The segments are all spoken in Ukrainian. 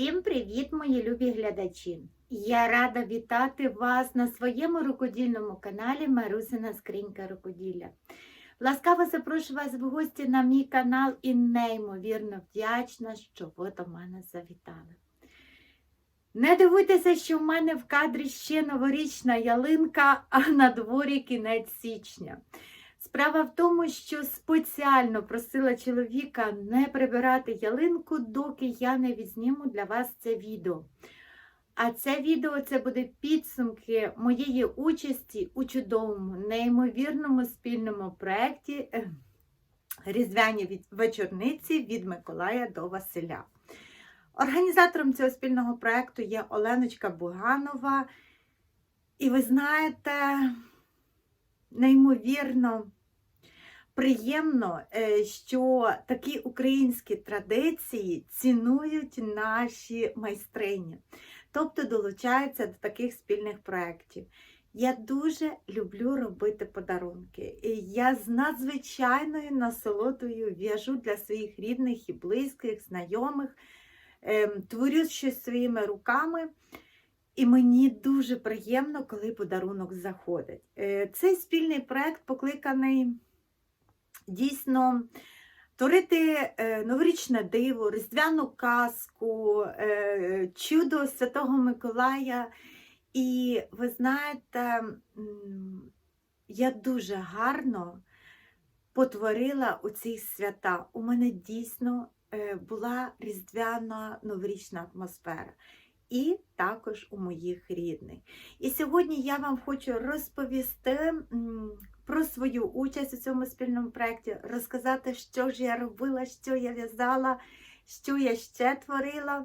Всім привіт, мої любі глядачі! Я рада вітати вас на своєму рукодільному каналі Марусина Скринька Рукоділля. Ласкаво запрошую вас в гості на мій канал і неймовірно вдячна, що ви до мене завітали. Не дивуйтеся, що в мене в кадрі ще новорічна ялинка, а на дворі кінець січня. Справа в тому, що спеціально просила чоловіка не прибирати ялинку, доки я не відзніму для вас це відео. А це відео це буде підсумки моєї участі у чудовому, неймовірному спільному проєкті Різдвяні вечорниці від Миколая до Василя. Організатором цього спільного проєкту є Оленочка Буганова. І ви знаєте, неймовірно приємно, е, що такі українські традиції цінують наші майстрині, тобто долучаються до таких спільних проєктів. Я дуже люблю робити подарунки. Я з надзвичайною насолодою в'яжу для своїх рідних і близьких, знайомих, ем, творю щось своїми руками. І мені дуже приємно, коли подарунок заходить. Е, Цей спільний проект покликаний дійсно творити е, новорічне диво, різдвяну казку, е, чудо Святого Миколая. І ви знаєте, я дуже гарно потворила у ці свята. У мене дійсно е, була різдвяна новорічна атмосфера. І також у моїх рідних. І сьогодні я вам хочу розповісти про свою участь у цьому спільному проєкті, розказати, що ж я робила, що я в'язала, що я ще творила.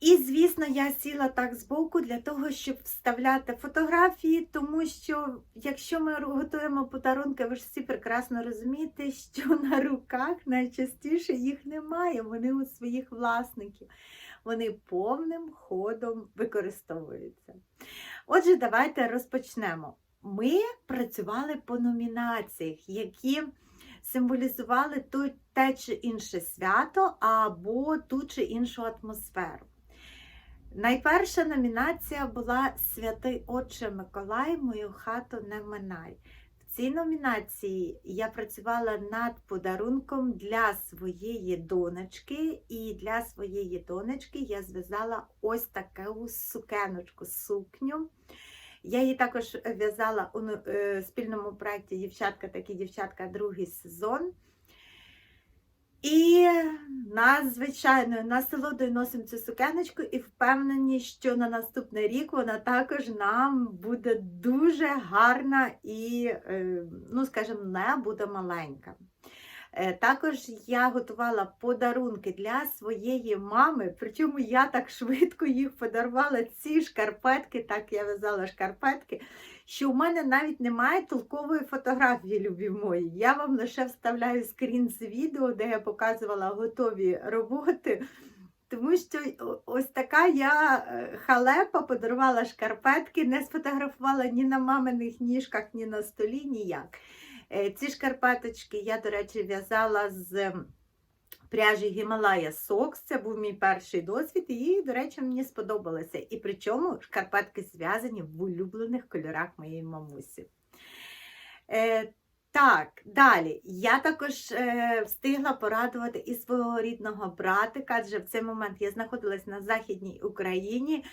І, звісно, я сіла так збоку для того, щоб вставляти фотографії, тому що якщо ми готуємо подарунки, ви ж всі прекрасно розумієте, що на руках найчастіше їх немає, вони у своїх власників. Вони повним ходом використовуються. Отже, давайте розпочнемо. Ми працювали по номінаціях, які символізували ту- те чи інше свято або ту чи іншу атмосферу. Найперша номінація була Святий Отче Миколай, мою хату не минай. В цій номінації я працювала над подарунком для своєї донечки, і для своєї донечки я зв'язала ось таку сукеночку, сукню. Я її також в'язала у е, спільному проєкті Дівчатка, такі дівчатка, другий сезон. І надзвичайною насолодою носимо цю сукеночку і впевнені, що на наступний рік вона також нам буде дуже гарна і, е, ну, скажімо, не буде маленька. Е, Також я готувала подарунки для своєї мами, причому я так швидко їх подарувала, ці шкарпетки, так я в'язала шкарпетки, що в мене навіть немає толкової фотографії, любі мої. Я вам лише вставляю скрін з відео, де я показувала готові роботи. Тому що ось така я е, халепа подарувала шкарпетки, не сфотографувала ні на маминих ніжках, ні на столі, ніяк. Е, Ці шкарпеточки я, до речі, в'язала з пряжі Гімалая Сокс. Це був мій перший досвід, і, до речі, мені сподобалося. І причому шкарпетки зв'язані в улюблених кольорах моєї мамусі. Так, далі. Я також е, встигла порадувати і свого рідного братика, адже в цей момент я знаходилась на Західній Україні.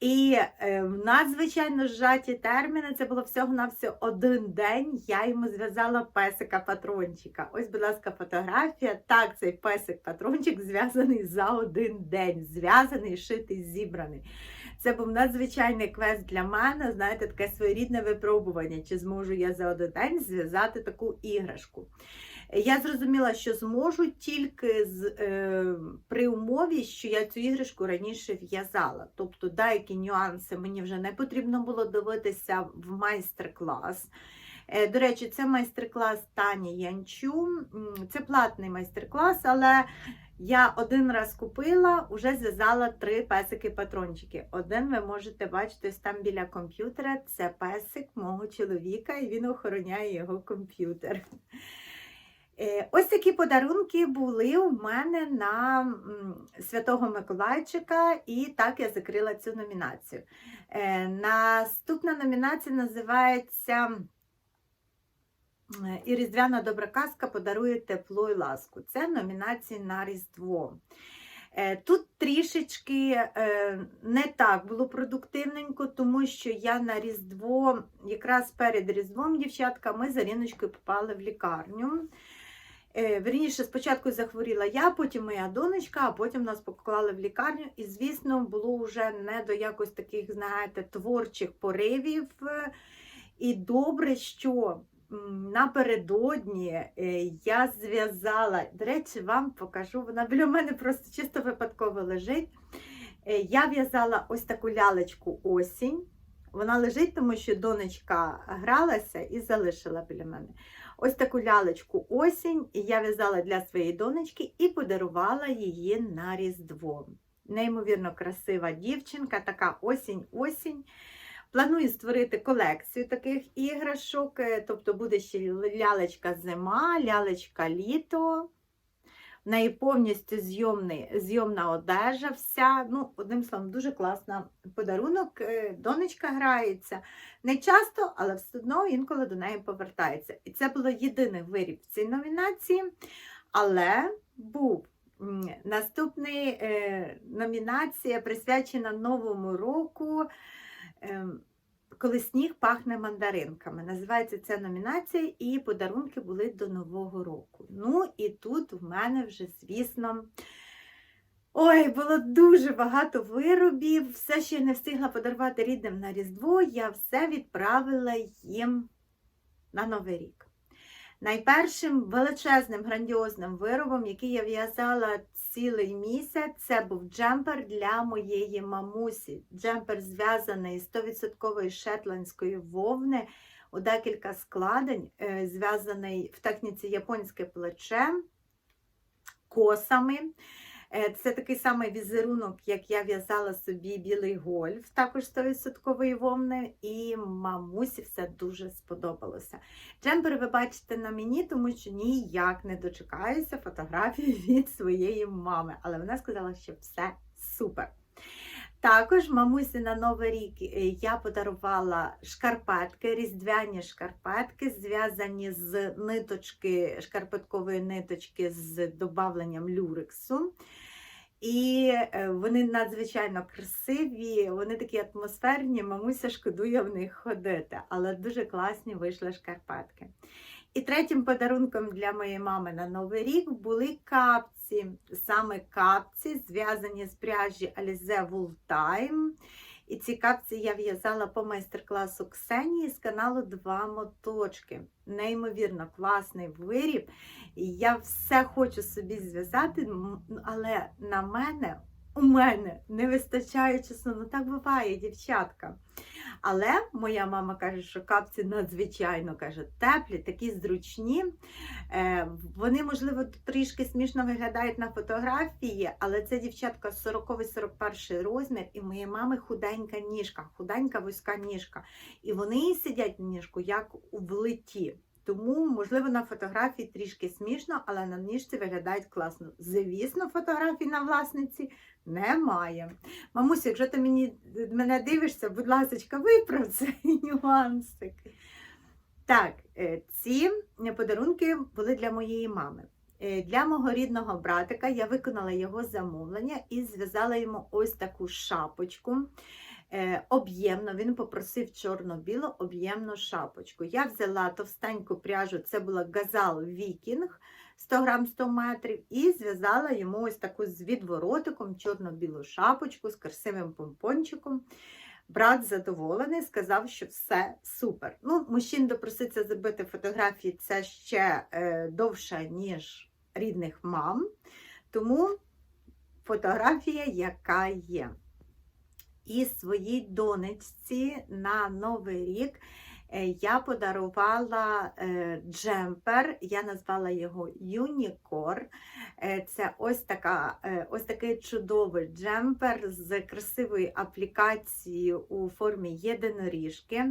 І е, в надзвичайно зжаті терміни, це було всього-навсього один день. Я йому зв'язала песика-патрончика. Ось, будь ласка, фотографія. Так, цей песик-патрончик зв'язаний за один день. Зв'язаний, шитий, зібраний. Це був надзвичайний квест для мене, знаєте, таке своєрідне випробування, чи зможу я за один день зв'язати таку іграшку. Я зрозуміла, що зможу тільки з, е, при умові, що я цю іграшку раніше в'язала. Тобто деякі нюанси мені вже не потрібно було дивитися в майстер-клас. Е, До речі, це майстер-клас Тані Янчу. Це платний майстер-клас, але я один раз купила, вже зв'язала три песики-патрончики. Один ви можете бачити там біля комп'ютера. Це песик мого чоловіка, і він охороняє його комп'ютер. Е, Ось такі подарунки були у мене на Святого Миколайчика, і так я закрила цю номінацію. Е, Наступна номінація називається І Різдвяна добра казка подарує тепло і ласку. Це номінації на Різдво. Е, Тут трішечки е, не так було продуктивненько, тому що я на Різдво, якраз перед Різдвом, дівчатка, ми з Аріночкою попали в лікарню. Е, Верніше, спочатку захворіла я, потім моя донечка, а потім нас поклали в лікарню. І, звісно, було вже не до якось таких, знаєте, творчих поривів. Е, І добре, що напередодні е, я зв'язала, до речі, вам покажу, вона біля мене просто чисто випадково лежить. Е, Я в'язала ось таку лялечку осінь. Вона лежить, тому що донечка гралася і залишила біля мене. Ось таку лялечку осінь я в'язала для своєї донечки і подарувала її на Різдво. Неймовірно красива дівчинка, така осінь-осінь. Планую створити колекцію таких іграшок, е, тобто буде ще лялечка зима, лялечка літо. В неї повністю зйомний, зйомна одежа вся. Ну, одним словом, дуже класна подарунок. Е, Донечка грається. Не часто, але все одно інколи до неї повертається. І це було єдиний виріб в цій номінації. Але був наступний е, номінація присвячена Новому року. Ем, коли сніг пахне мандаринками. Називається ця номінація, і подарунки були до Нового року. Ну і тут в мене вже, звісно, ой, було дуже багато виробів. Все, що я не встигла подарувати рідним на Різдво, я все відправила їм на Новий рік. Найпершим величезним грандіозним виробом, який я в'язала цілий місяць, це був джемпер для моєї мамусі. Джемпер зв'язаний з 100% шетландської вовни у декілька складень, е, зв'язаний в техніці японське плече косами. Е, Це такий самий візерунок, як я в'язала собі білий гольф, також 100% вовни, і мамусі все дуже сподобалося. Джемпер ви бачите на мені, тому що ніяк не дочекаюся фотографії від своєї мами. Але вона сказала, що все супер. Також мамусі на Новий рік е, я подарувала шкарпетки, різдвяні шкарпетки, зв'язані з ниточки, шкарпеткової ниточки з добавленням люрексу. І е, вони надзвичайно красиві, вони такі атмосферні, мамуся шкодує в них ходити, але дуже класні вийшли шкарпетки. І третім подарунком для моєї мами на Новий рік були капці. Саме капці, зв'язані з пряжі Alize Wool Time. І ці капці я в'язала по майстер-класу Ксенії з каналу Два моточки. Неймовірно класний виріб. Я все хочу собі зв'язати, але на мене, у мене не вистачає часу. Ну так буває, дівчатка. Але моя мама каже, що капці надзвичайно каже, теплі, такі зручні. Е, Вони, можливо, трішки смішно виглядають на фотографії, але це дівчатка 40-41 розмір, і моєї мами худенька ніжка, худенька вузька ніжка. І вони сидять на ніжку як у влиті. Тому, можливо, на фотографії трішки смішно, але на ніжці виглядають класно. Звісно, фотографій на власниці немає. Мамуся, якщо ти мені, мене дивишся, будь ласка, виправ цей нюансик. Так, е, ці подарунки були для моєї мами. Е, Для мого рідного братика я виконала його замовлення і зв'язала йому ось таку шапочку. Е, Об'ємно, він попросив чорно-білу об'ємну шапочку. Я взяла товстеньку пряжу, це була газал Вікінг 100 грам 100 метрів, і зв'язала йому ось таку з відворотиком чорно-білу шапочку з красивим помпончиком. Брат задоволений, сказав, що все супер. Ну, мужчин допроситься зробити фотографії це ще е, довше, ніж рідних мам. Тому фотографія, яка є. І своїй донечці на Новий рік я подарувала е, джемпер, я назвала його Юнікор. Е, Це ось, така, е, ось такий чудовий джемпер з красивою аплікацією у формі єдиноріжки.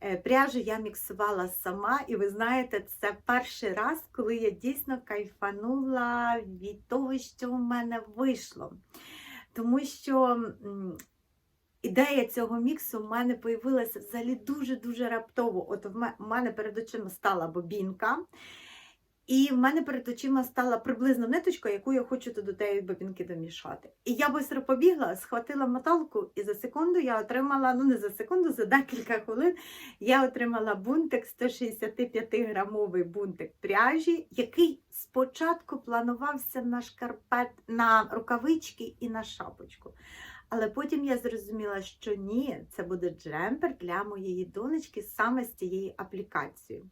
Е, Пряжу я міксувала сама, і ви знаєте, це перший раз, коли я дійсно кайфанула від того, що в мене вийшло. Тому що ідея цього міксу в мене появилася взагалі дуже-дуже раптово. От в мене перед очима стала бобінка. І в мене перед очима стала приблизно ниточка, яку я хочу до тієї бобінки домішати. І я швидко побігла, схватила моталку, і за секунду я отримала, ну не за секунду, за декілька хвилин я отримала бунтик 165-грамовий бунтик пряжі, який спочатку планувався на шкарпет, на рукавички і на шапочку. Але потім я зрозуміла, що ні, це буде джемпер для моєї донечки саме з цією аплікацією.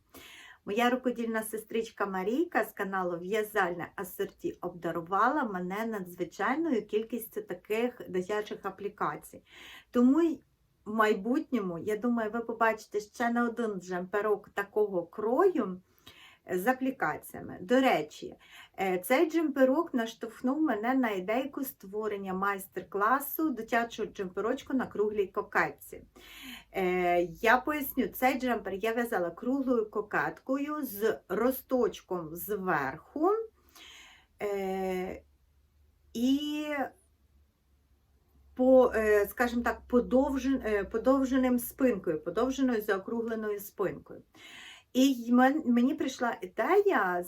Моя рукодільна сестричка Марійка з каналу В'язальне асорті обдарувала мене надзвичайною кількістю таких дитячих аплікацій. Тому в майбутньому, я думаю, ви побачите ще не один джемперок такого крою з аплікаціями. До речі, е, цей джемперок наштовхнув мене на ідейку створення майстер-класу дитячого джемперочку на круглій кокетці. Е, Я поясню, цей джемпер я в'язала круглою кокеткою з росточком зверху. Е, І по, скажімо так, подовжен, подовженим спинкою, подовженою заокругленою спинкою. І мені прийшла ідея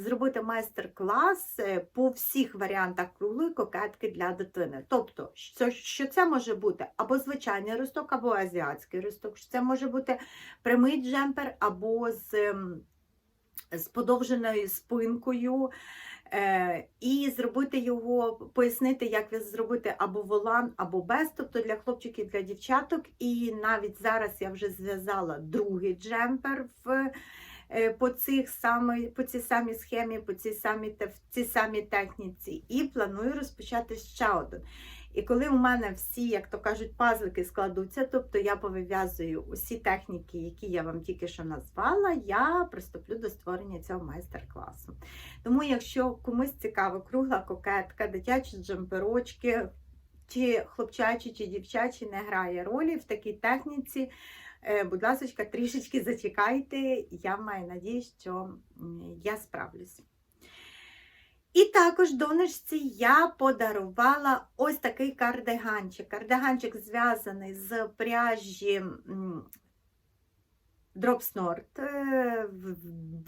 зробити майстер-клас е, по всіх варіантах круглої кокетки для дитини. Тобто, що, це може бути або звичайний росток, або азіатський росток, що це може бути прямий джемпер, або з, з подовженою спинкою. Е, і зробити його, пояснити, як зробити або волан, або без, тобто для хлопчиків, для дівчаток. І навіть зараз я вже зв'язала другий джемпер в, е, по, цих самі, по цій самій схемі, по цій самій, цій самій техніці, і планую розпочати ще один. І коли у мене всі, як то кажуть, пазлики складуться, тобто я повив'язую усі техніки, які я вам тільки що назвала, я приступлю до створення цього майстер-класу. Тому, якщо комусь цікава кругла кокетка, дитячі джемперочки, чи хлопчачі, чи дівчачі не грає ролі в такій техніці, е, будь ласка, трішечки зачекайте. Я маю надію, що я справлюсь. І також донечці я подарувала ось такий кардиганчик. Кардиганчик зв'язаний з пряжі Дропснорт е,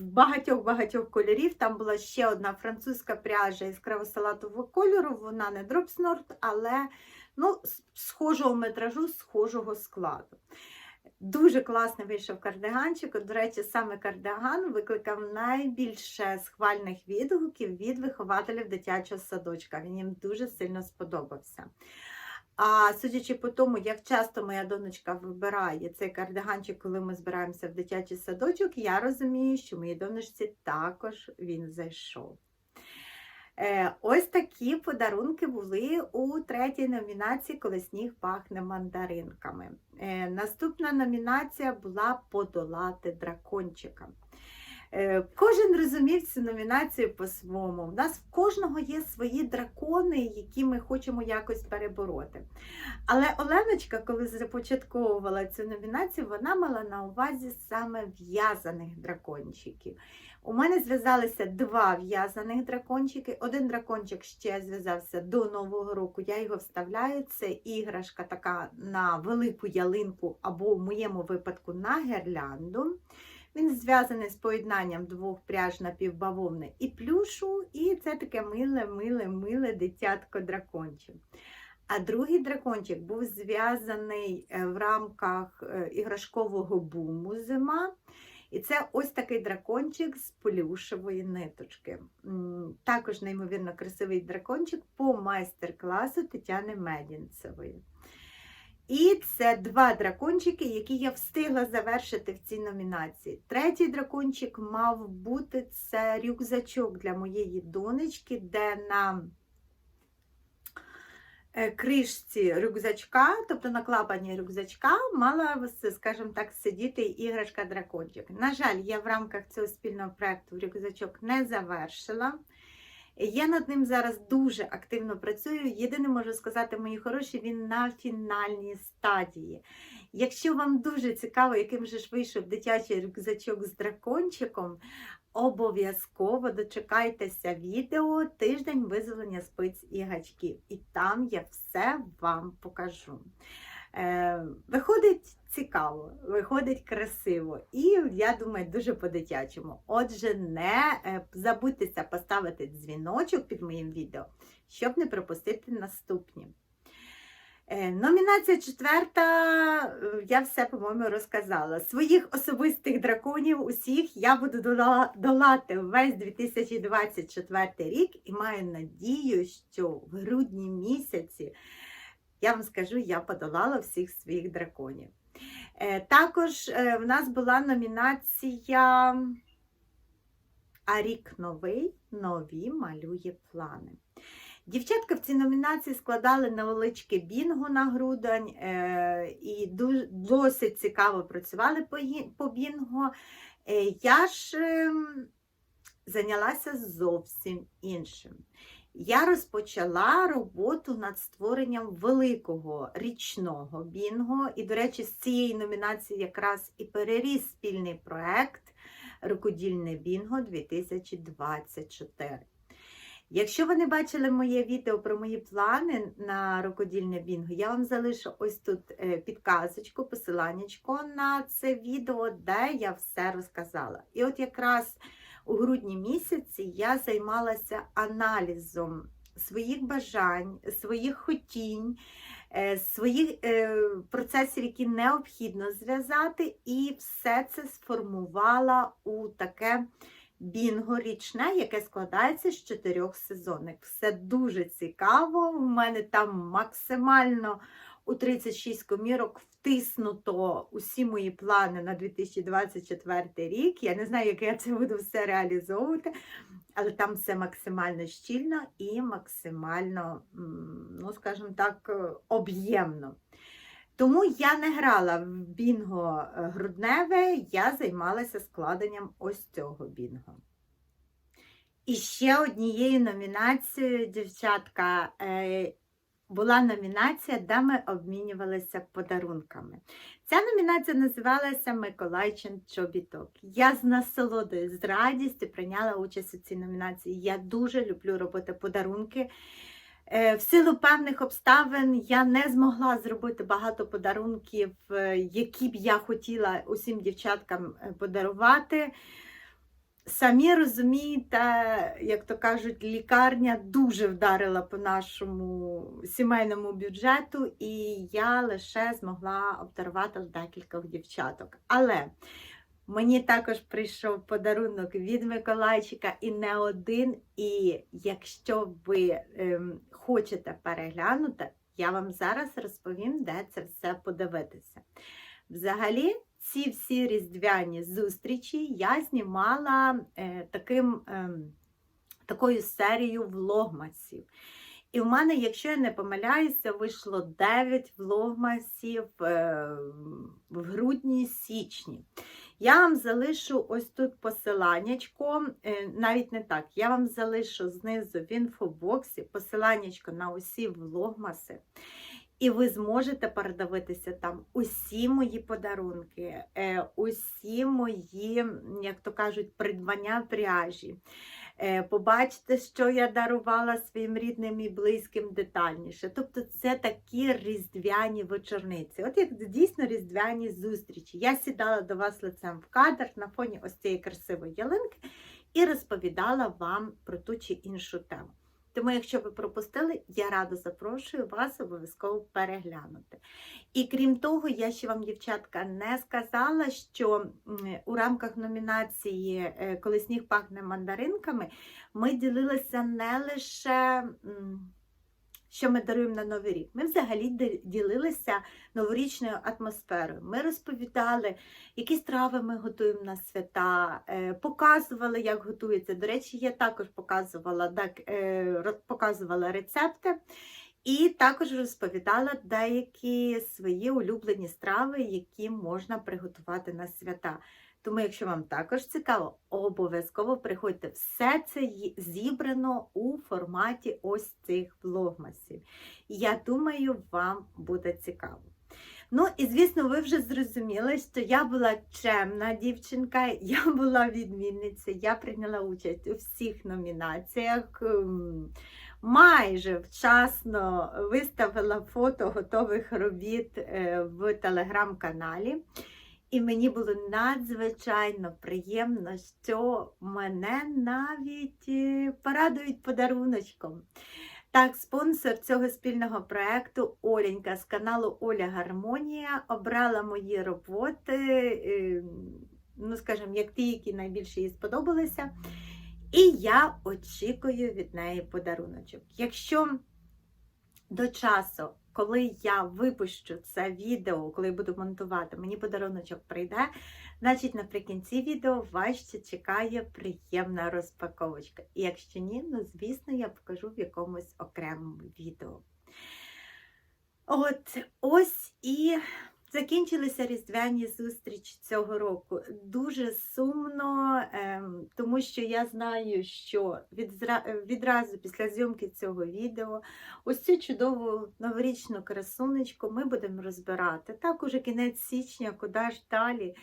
багатьох-багатьох кольорів. Там була ще одна французька пряжа із кровосалатового кольору. Вона не Дропснорт, але ну, схожого метражу, схожого складу. Дуже класний вийшов кардиганчик. До речі, саме кардиган викликав найбільше схвальних відгуків від вихователів дитячого садочка. Він їм дуже сильно сподобався. А судячи по тому, як часто моя донечка вибирає цей кардиганчик, коли ми збираємося в дитячий садочок, я розумію, що моїй донечці також він зайшов. Е, Ось такі подарунки були у третій номінації Коли сніг пахне мандаринками. Е, Наступна номінація була Подолати дракончика. Е, Кожен розумів цю номінацію по-своєму. У нас в кожного є свої дракони, які ми хочемо якось перебороти. Але Оленочка, коли започатковувала цю номінацію, вона мала на увазі саме в'язаних дракончиків. У мене зв'язалися два в'язаних дракончики. Один дракончик ще зв'язався до Нового року. Я його вставляю. Це іграшка така на велику ялинку, або в моєму випадку на гірлянду. Він зв'язаний з поєднанням двох пряж напівбавовни і плюшу, і це таке миле, миле, миле дитятко дракончик. А другий дракончик був зв'язаний е, в рамках е, іграшкового буму зима. І це ось такий дракончик з плюшевої ниточки. Також неймовірно красивий дракончик по майстер-класу Тетяни Медінцевої. І це два дракончики, які я встигла завершити в цій номінації. Третій дракончик мав бути це рюкзачок для моєї донечки, де на е, кришці рюкзачка, тобто на клапані рюкзачка, мала, скажімо так, сидіти іграшка дракончик. На жаль, я в рамках цього спільного проєкту рюкзачок не завершила. Я над ним зараз дуже активно працюю. Єдине можу сказати, мої хороші, він на фінальній стадії. Якщо вам дуже цікаво, яким же ж вийшов дитячий рюкзачок з дракончиком, обов'язково дочекайтеся відео Тиждень визволення спиць і гачків. І там я все вам покажу. Е, Виходить цікаво, виходить красиво і, я думаю, дуже по-дитячому. Отже, не е, забудьтеся поставити дзвіночок під моїм відео, щоб не пропустити наступні. Е, Номінація четверта, я все, по-моєму, розказала. Своїх особистих драконів усіх я буду долати весь 2024 рік і маю надію, що в грудні місяці, я вам скажу, я подолала всіх своїх драконів. Е, Також е, в нас була номінація А рік новий, нові малює плани. Дівчатка в цій номінації складали невеличке бінго на грудень е, і досить цікаво працювали по, бінго. Я ж ем, зайнялася зовсім іншим. Я розпочала роботу над створенням великого річного бінго. І, до речі, з цієї номінації якраз і переріс спільний проект Рукодільне бінго 2024. Якщо ви не бачили моє відео про мої плани на рукодільне бінго, я вам залишу ось тут е, підказочку, посиланнячко на це відео, де я все розказала. І от якраз у грудні місяці я займалася аналізом своїх бажань, своїх хотінь, е, своїх е, процесів, які необхідно зв'язати, і все це сформувала у таке бінго річне, яке складається з чотирьох сезонів. Все дуже цікаво. У мене там максимально у 36 комірок втиснуто усі мої плани на 2024 рік. Я не знаю, як я це буду все реалізовувати, але там все максимально щільно і максимально, ну скажімо так, е, об'ємно. Тому я не грала в бінго е, грудневе, я займалася складенням ось цього бінго. І ще однією номінацією, дівчатка, е, була номінація, де ми обмінювалися подарунками. Ця номінація називалася Миколайчин Чобіток. Я з насолодою, з радістю прийняла участь у цій номінації. Я дуже люблю робити подарунки. Е, В силу певних обставин я не змогла зробити багато подарунків, е, які б я хотіла усім дівчаткам е, подарувати. Самі розумієте, як то кажуть, лікарня дуже вдарила по нашому сімейному бюджету, і я лише змогла обдарувати декількох дівчаток. Але мені також прийшов подарунок від Миколайчика і не один. І якщо ви ем, хочете переглянути, я вам зараз розповім, де це все подивитися. Взагалі, ці всі різдвяні зустрічі я знімала е, таким, ем, такою серією влогмасів. І в мене, якщо я не помиляюся, вийшло 9 влогмасів е, в грудні-січні. Я вам залишу ось тут посиланнячко, е, навіть не так, я вам залишу знизу в інфобоксі посиланнячко на усі влогмаси. І ви зможете передивитися там усі мої подарунки, е, усі мої, як то кажуть, придбання пряжі. Е, Побачите, що я дарувала своїм рідним і близьким детальніше. Тобто це такі різдвяні вечорниці. От як дійсно різдвяні зустрічі. Я сідала до вас лицем в кадр на фоні ось цієї красивої ялинки і розповідала вам про ту чи іншу тему. Тому, якщо ви пропустили, я радо запрошую вас обов'язково переглянути. І крім того, я ще вам, дівчатка, не сказала, що у рамках номінації е, Коли сніг пахне мандаринками ми ділилися не лише. Що ми даруємо на Новий рік? Ми взагалі ділилися новорічною атмосферою. Ми розповідали, які страви ми готуємо на свята, е, показували, як готується. До речі, я також показувала, так, е, показувала рецепти. І також розповідала деякі свої улюблені страви, які можна приготувати на свята. Тому, якщо вам також цікаво, обов'язково приходьте. Все це зібрано у форматі ось цих влогмасів. Я думаю, вам буде цікаво. Ну і звісно, ви вже зрозуміли, що я була чемна дівчинка, я була відмінниця, я прийняла участь у всіх номінаціях. ем, Майже вчасно виставила фото готових робіт е, в телеграм-каналі. І мені було надзвичайно приємно, що мене навіть е, порадують подаруночком. Так, спонсор цього спільного проєкту Оленька з каналу Оля Гармонія обрала мої роботи, е, ну, скажімо, як ті, які найбільше їй сподобалися. І я очікую від неї подаруночок. Якщо до часу, коли я випущу це відео, коли я буду монтувати, мені подаруночок прийде, значить наприкінці відео вас ще чекає приємна розпаковочка. І якщо ні, ну звісно, я покажу в якомусь окремому відео. От ось і закінчилися різдвяні зустрічі цього року. Дуже сумно, ем, тому що я знаю, що відразу після зйомки цього відео ось цю чудову новорічну красунечку ми будемо розбирати. Так, уже кінець січня, куди ж далі.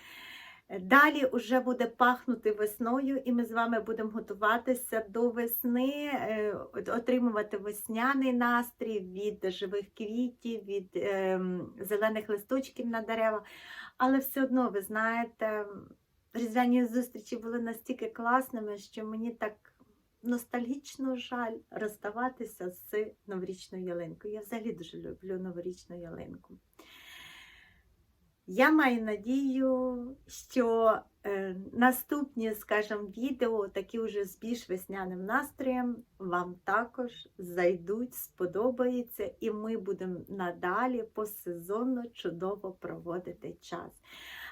Далі вже буде пахнути весною, і ми з вами будемо готуватися до весни, е, отримувати весняний настрій від живих квітів, від ем, зелених листочків на деревах. Але все одно, ви знаєте, різдвяні зустрічі були настільки класними, що мені так ностальгічно жаль розставатися з новорічною ялинкою. Я взагалі дуже люблю новорічну ялинку. Я маю надію, що е, наступні, скажімо, відео, такі вже з більш весняним настроєм, вам також зайдуть, сподобаються, і ми будемо надалі посезонно чудово проводити час.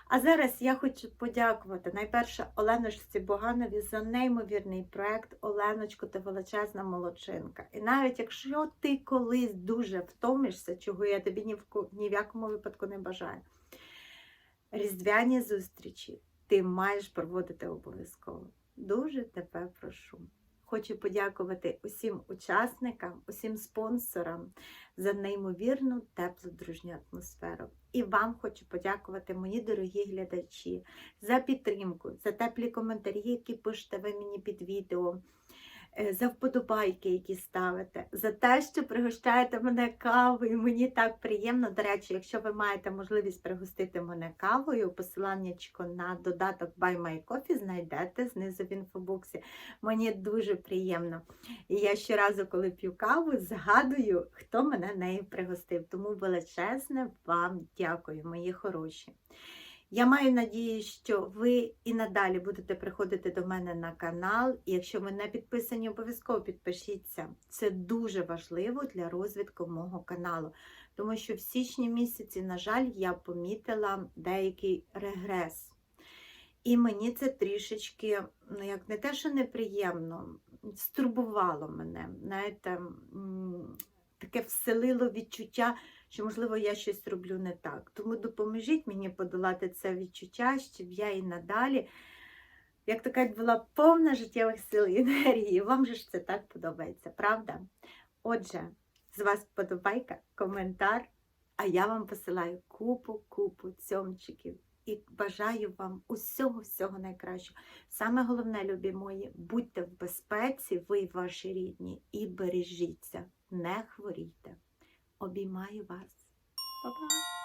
А зараз я хочу подякувати найперше Оленочці Боганові за неймовірний проект Оленочко та величезна молодчинка. І навіть якщо ти колись дуже втомишся, чого я тобі ні в, ні в якому випадку не бажаю. Різдвяні зустрічі ти маєш проводити обов'язково. Дуже тебе прошу. Хочу подякувати усім учасникам, усім спонсорам за неймовірну теплу дружню атмосферу. І вам хочу подякувати, мої дорогі глядачі, за підтримку, за теплі коментарі, які пишете ви мені під відео, за вподобайки, які ставите, за те, що пригощаєте мене кавою. Мені так приємно. До речі, якщо ви маєте можливість пригостити мене кавою, посиланнячко на додаток Buy My Coffee знайдете знизу в інфобоксі. Мені дуже приємно. І я щоразу, коли п'ю каву, згадую, хто мене нею пригостив. Тому величезне вам дякую, мої хороші. Я маю надію, що ви і надалі будете приходити до мене на канал. І якщо ви не підписані, обов'язково підпишіться. Це дуже важливо для розвитку мого каналу. Тому що в січні місяці, на жаль, я помітила деякий регрес. І мені це трішечки, ну як не те, що неприємно, стурбувало мене. Знаєте, таке вселило відчуття, що, можливо, я щось роблю не так. Тому допоможіть мені подолати це відчуття, щоб я і надалі, як то кажуть, була повна життєвих сил і енергії. Вам же ж це так подобається, правда? Отже, з вас вподобайка, коментар, а я вам посилаю купу-купу цьомчиків і бажаю вам усього-всього найкращого. Саме головне, любі мої, будьте в безпеці, ви і ваші рідні, і бережіться, не хворійте. Обіймаю вас. Па-па!